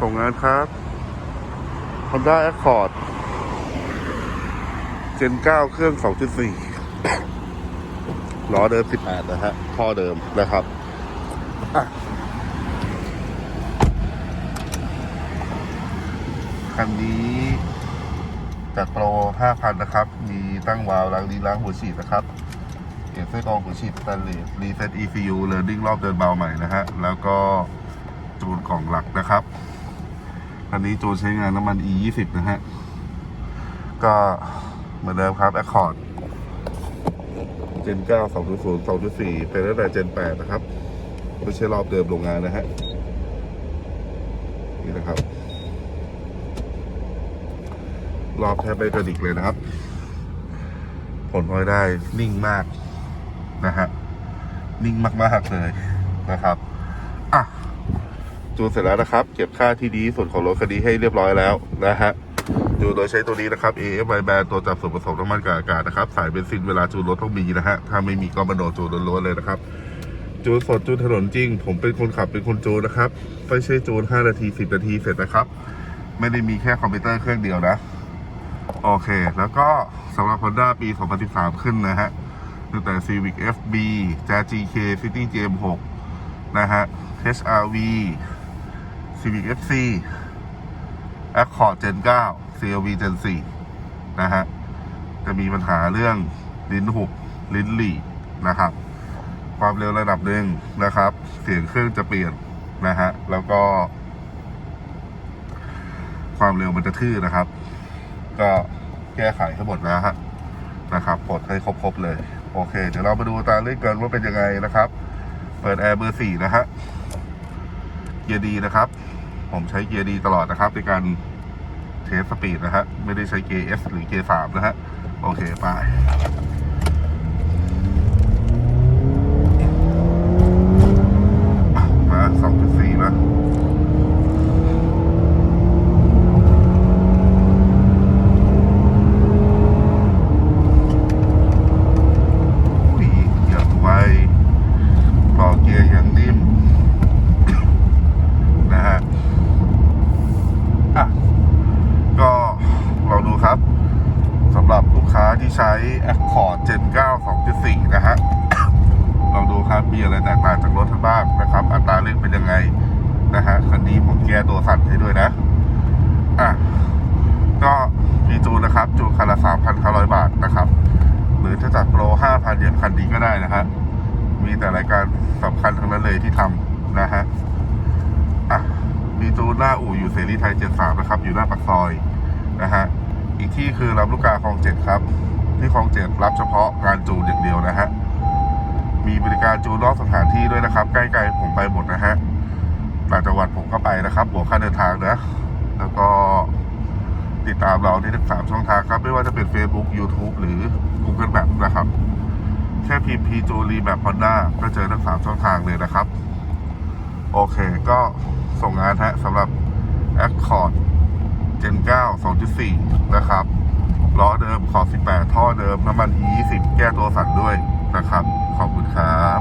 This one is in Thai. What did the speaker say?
ส่งงานครับ Honda Accord Gen 9 เครื่อง 2.4 ล้อเดิม 18 นะฮะท่อเดิมนะครับคันนี้จัดโปร 5,000 นะครับ มีตั้งวาล์วล้างลิ้ล้างหัวฉีดนะครับเก็บไส้กรองหัวฉีดสแตนเลสรีเซ็ต ECU เล a r n i n g รอบเดินเบาใหม่นะฮะ แล้วก็จูนกล่องหลักนะครับ อันนี้จูนใช้งานน้ำมัน E 2 0นะฮะ ก็เหมือนเดิมครับ Accord Gen 9 2.0 2.4 เป็นตั้งแต่ Gen 8นะครับ ไม่ใช่รอบเดิมโรงงานนะฮะ นี่นะครับ รอบแทบไม่กระดิกเลยนะครับ ผลพลอยได้นิ่งมากนะฮะ นิ่งมาก ๆ เลยนะครับ จูนเสร็จแล้วนะครับ เก็บค่าที่ดีที่สุดของรถคันนี้ให้เรียบร้อยแล้วนะฮะจูนโดยใช้ตัวนี้นะครับ AFI Band ตัวจับส่วนผสมน้ำมันกับอากาศนะครับ สายเบนซินเวลาจูนรถต้องมีนะฮะ ถ้าไม่มีก็มาโดนจูนล้วนๆเลยนะครับ จูนสดจูนถนนจริง ผมเป็นคนขับเป็นคนจูนนะครับ ไม่ใช่จูน 5 นาที 10 นาทีเสร็จนะครับ ไม่ได้มีแค่คอมพิวเตอร์เครื่องเดียวนะ โอเค แล้วก็สำหรับ Honda ปี 2013 ขึ้นนะฮะตั้งแต่ Civic FB j a GK City GM6 นะฮะ HRV Civic FC Accord Gen 9 CRV Gen 4 นะฮะ จะมีปัญหาเรื่องลิ้นหุบลิ้นหลีนะครับ ความเร็วระดับหนึ่งนะครับ เสียงเครื่องจะเปลี่ยนนะฮะ แล้วก็ ความเร็วมันจะทื่อนะครับ ก็แก้ไขให้หมดแล้วฮะนะครับปลดให้ครบๆเลย โอเค เดี๋ยวเรามาดูตาเร่งกันว่าเป็นยังไงนะครับ เปิดแอร์เบอร์สี่นะฮะเกียร์ดีนะครับ ผมใช้เกียร์ดีตลอดนะครับในการเทสสปีดนะฮะไม่ได้ใช้เกียร์ S หรือเกียร์สามนะฮะโอเคไป มาสองจุดสี่นะ อุ้ยอย่างไวต่อเกียร์อย่างนิ่ม นะฮะ อะ ก็ลองดูครับสำหรับลูกค้าที่ ใช้ Accord Gen 9 2.4 นะฮะ ลองดูครับ มีอะไรแตกต่างจากรถท่านบ้างนะครับ อัตราเร่งเป็นยังไงนะฮะ คันนี้ผมแก้ตัวสั่นให้ด้วยนะ อะ ก็มีจูนนะครับ จูนคันละ3,900 บาทนะครับ หรือจะจัดโปร 5,000อย่างคันนี้ก็ได้นะฮะ มีแต่รายการสำคัญทั้งนั้นเลยที่ทำนะฮะ อะ มีจูนหน้าอู่อยู่เสรีไทย 73 นะครับ อยู่หน้าปากซอยนะฮะอีกที่คือรับลูกกาคลองเจ็ดครับ ที่คลองเจ็ดรับเฉพาะงานจูนอย่างเดียวนะฮะ มีบริการจูนนอกสถานที่ด้วยนะครับ ใกล้ๆผมไปหมดนะฮะต่างจังหวัดผมก็ไปนะครับบวกค่าเดินทางนะแล้วก็ติดตามเราได้ทั้งสามช่องทางครับ ไม่ว่าจะเป็น Facebook YouTube หรือ Google Map นะครับ แค่พิมพ์พีจูรีแบบฮอนด้าก็เจอทั้งสามช่องทางเลยนะครับ โอเคก็ส่งงานฮะสำหรับ Accord Gen 9 2.4 นะครับล้อเดิ มขอบ18 ท่อเดิมน้ำมัน E 20 แก้ตัวสั่นด้วยนะครับ ขอบคุณครับ